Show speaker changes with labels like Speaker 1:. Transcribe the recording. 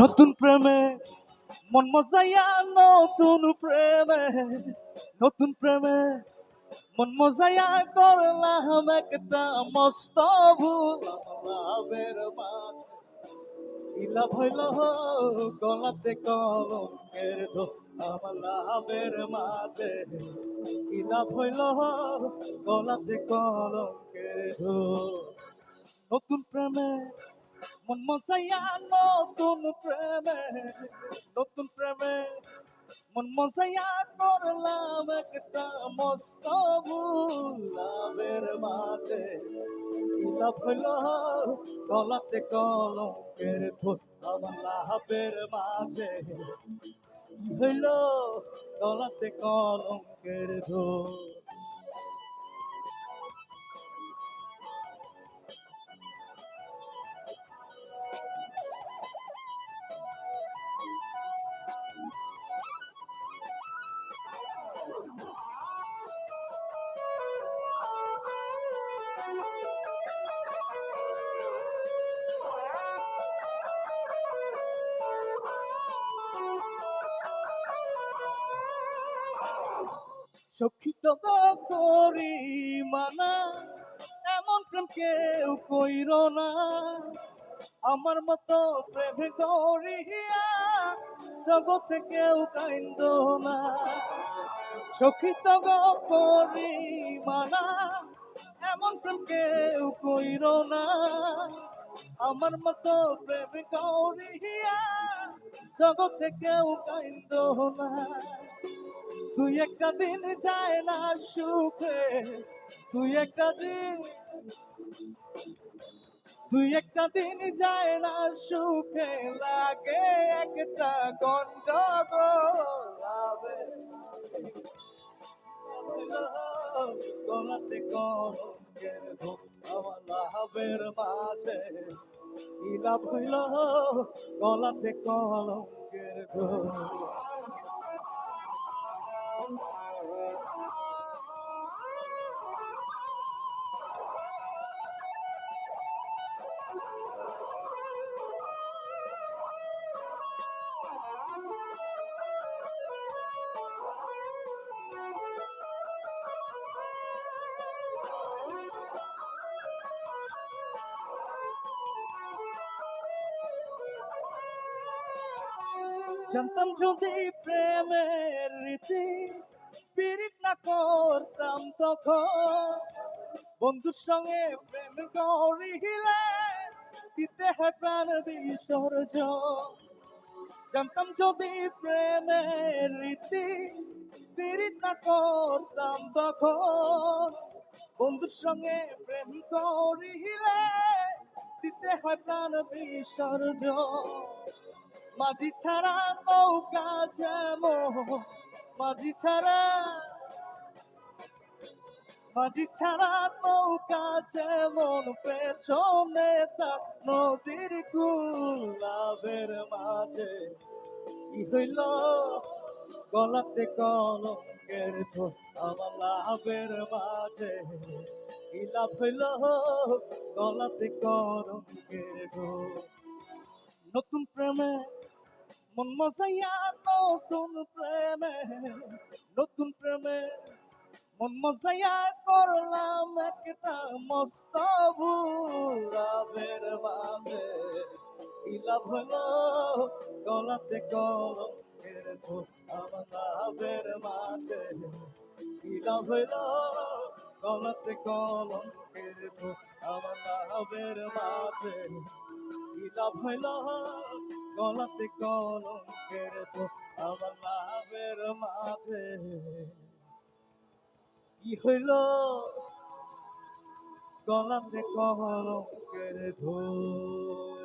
Speaker 1: নতুন প্রেমে মন মজাইয়া, নতুন প্রেমে নতুন প্রেমে মন মজাইয়া করলাম একটা মস্ত ভুল। লাভের মাঝে ইলা ভইল গলাতে কলঙ্কের দোল। আমার লাভের মাঝে ইলা ভইল গলাতে কলঙ্কের দোল। নতুন প্রেমে মন মজাইয়া নতুন প্রেমে নতুন প্রেমে। মন মজাইয়া করলাম একটা মস্ত ভুল লাভের মাঝে। লাভ হইল গলাতে কলঙ্কের ফুল আমার লাভের মাঝে। হইল? গলাতে কলঙ্কের সখিত করি মানা এমন প্রেম কেউ কইর না। আমার মতো প্রেম করিয়া জগতে কেউ কাইন্দ না। সখিত করি মানা এমন প্রেম কেউ কইর না। আমার মতো প্রেম করিয়া জগতে কেউ কাইন্দ না। তুই একটা দিন যায় না সুখে, তুই একটা দিন, তুই একটা দিন যায় না সুখে লাগে একটা গন্ডগোলাবে গলাতে কলঙ্কের লাভের মাঝে। ইলাভ হইল গলাতে কলঙ্কের ঘুম জানতাম যদি প্রেমের রীতি পিরিত না করতাম তখন বন্ধুর সঙ্গে প্রেম করিলে দিতে হয় প্রাণ বিসর্জন জানতাম যদি প্রেমের রীতি পিরিত না করতাম তখন। বন্ধুর সঙ্গে প্রেম করিলে দিতে হয় প্রাণ বিসর্জন। মাঝি ছাড়া নৌকা যেমন, মাঝি ছাড়া মাঝি ছাড়া নৌকা যেমন পেছনে তার নদীর গুলাবের মাঝে। কি হইল? গলাতে কলঙ্কের আমার লাভের মাঝে। কি লাভ হইল? গলাতে কলঙ্কের ঢোল নতুন প্রেমে মন মজাইয়া, নতুন প্রেমে নতুন প্রেমে মন মজাইয়া করলাম একটা মস্ত ভুলাবের মাঝে। ইলাভ হলো? গলাতে ফুল আমার লাভের মাঝে। ইলাভ হলো? গলাতে ফুল আমার লাভের মাঝে। লাভ হইল গলাতে কলঙ্কের তো আমার লাভের মাঝে। কি হইল? গলাতে কলঙ্কের ধূপ।